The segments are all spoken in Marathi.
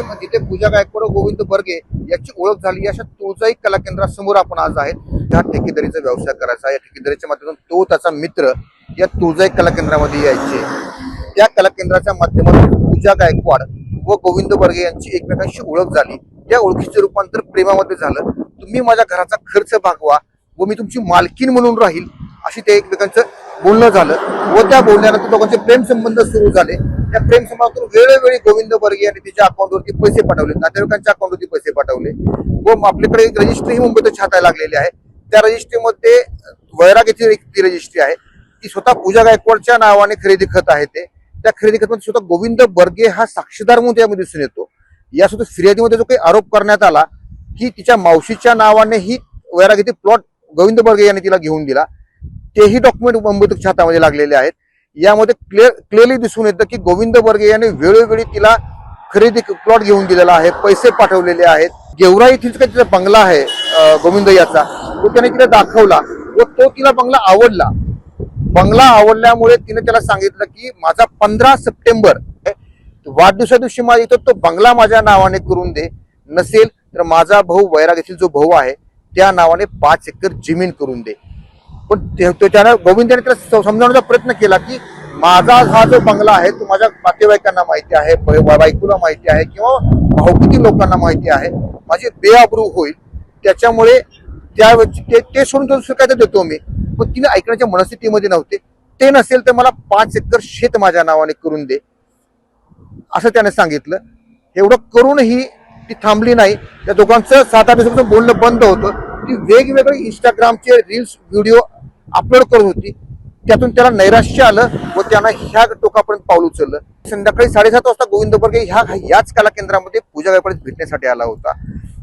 की जिथे पूजा गायकवाड व गोविंद बर्गे याची ओळख झाली. अशा तुळजाई कला केंद्रासमोर आपण आज आहेत त्या ठेकेदारीचा व्यवसाय करायचा या ठेकेदारीच्या माध्यमातून तो त्याचा मित्र या तुळजाई कला केंद्रामध्ये यायचे. त्या कला केंद्राच्या माध्यमातून पूजा गायकवाड व गोविंद बर्गे यांची एकमेकांशी ओळख झाली. त्या ओळखीचे रूपांतर प्रेमामध्ये झालं. तुम्ही माझ्या घराचा खर्च भागवा व मी तुमची मालकीन म्हणून राहील अशी ते एकमेकांचं बोलणं झालं व त्या बोलण्यानंतर दोघांचे प्रेम संबंध सुरू झाले. त्या प्रेम समाजातून वेळोवेळी गोविंद बर्गे यांनी तिच्या अकाउंटवरती पैसे पाठवले. नातेवाईकांच्या अकाउंटवरती पैसे पाठवले. व आपल्याकडे एक रजिस्ट्रीही मुंबईत छातायला लागलेली आहे. त्या रजिस्ट्रीमध्ये वैराग येथील एक ती रजिस्ट्री आहे. ती स्वतः पूजा गायकवाडच्या नावाने खरेदी खत आहे ते. त्या खरेदी खतमध्ये स्वतः गोविंद बर्गे हा साक्षीदार म्हणून त्यामध्ये दिसून येतो. यासुद्धा फिर्यादीमध्ये जो काही आरोप करण्यात आला की तिच्या मावशीच्या नावाने ही वैराग येथील प्लॉट गोविंद बर्गे यांनी तिला घेऊन दिला. तेही डॉक्युमेंट मुंबईत छातामध्ये लागलेले आहेत. यामध्ये क्लिअर क्लिअरली दिसून येतं की गोविंद बर्गे यांनी वेळोवेळी तिला खरेदी प्लॉट घेऊन दिलेला आहे पैसे पाठवलेले आहेत. गेवरा येथील तिचा बंगला आहे गोविंद याचा? तो त्याने तिला दाखवला. व तो तिला बंगला आवडला. बंगला आवडल्यामुळे तिने त्याला सांगितलं की माझा पंधरा सप्टेंबर वाढदिवसा दिवशी माझ्या इथं तो बंगला माझ्या नावाने करून दे. नसेल तर माझा भाऊ वैराग येथील जो भाऊ आहे त्या नावाने पाच एकर जमीन करून दे. पण ते- त्यानं गोविंदाने त्याला समजावण्याचा प्रयत्न केला की माझा हा जो बंगला आहे तो माझ्या नातेवाईकांना माहिती आहे ब- बायकोला माहिती आहे किंवा भाऊकीतील लोकांना माहिती आहे माझी बेआबरू होईल. त्याच्यामुळे त्या ते ते सोडून तो दुसरं काय देतो मी. पण तिने ऐकण्याच्या मनस्थितीमध्ये नव्हते. ते नसेल तर मला पाच एकर शेत माझ्या नावाने करून दे. असं त्याने सांगितलं. एवढं करूनही ती थांबली नाही. त्या दोघांचं सात आठ दिवसापासून बोलणं बंद होतं. ती वेगवेगळे इंस्टाग्रामचे रील्स व्हिडिओ अपलोड करत होती. त्यातून त्याला नैराश्य आलं व त्यानं ह्या टोकापर्यंत पाऊल उचललं. संध्याकाळी साडेसात वाजता गोविंद बर्गे ह्या याच कला केंद्रामध्ये पूजा गायकवाड भेटण्यासाठी आला होता.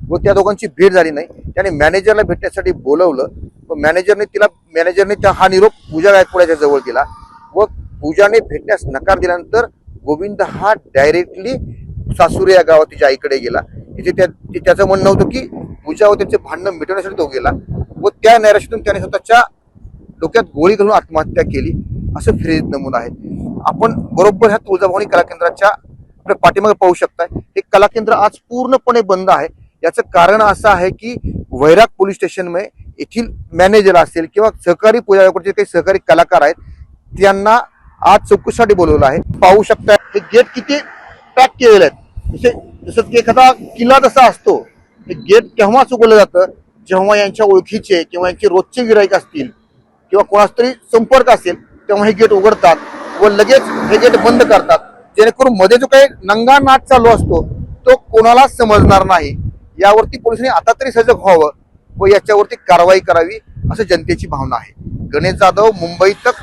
व त्या दोघांची भेट झाली नाही. त्याने मॅनेजरला भेटण्यासाठी बोलवलं. व मॅनेजरने तिला मॅनेजरने त्या हा निरोप पूजा गायकवाडाच्या जवळ दिला. व पूजाने भेटण्यास नकार दिल्यानंतर गोविंद हा डायरेक्टली सासुरे या गावात तिच्या आईकडे गेला. तिथे त्या त्याचं म्हणणं होतं की पूजा व त्यांचे भांडणं मिटवण्यासाठी तो गेला. व त्या नैराश्यातून त्याने स्वतःच्या डोक्यात गोळी घालून आत्महत्या केली असं फिर्यादीत नमूद आहे. आपण बरोबर ह्या तुळजाभवानी कला केंद्राच्या आपल्या पाठीमागे पाहू शकताय. हे कला केंद्र आज पूर्णपणे बंद आहे. याचं कारण असं आहे की वैराग पोलीस स्टेशनमुळे येथील मॅनेजर असेल किंवा सहकारी पूजा काही सहकारी कलाकार आहेत त्यांना आज चौकशीसाठी बोलवलं आहे. पाहू शकता हे गेट किती पॅक केलेले आहेत. जसे जसं की एखादा किल्ला जसा असतो हे गेट केव्हा चुकवलं जातं? जेव्हा यांच्या ओळखीचे किंवा यांचे रोजचे गिराईक असतील किंवा कोणाचा तरी संपर्क असेल तेव्हा हे गेट उघडतात व लगेच हे गेट बंद करतात. जेणेकरून मध्ये जो काही नंगानाट चालू असतो तो कोणाला समजणार नाही. यावरती पोलिसांनी आता तरी सजग व्हावं व याच्यावरती कारवाई करावी असं जनतेची भावना आहे. गणेश जाधव मुंबई तक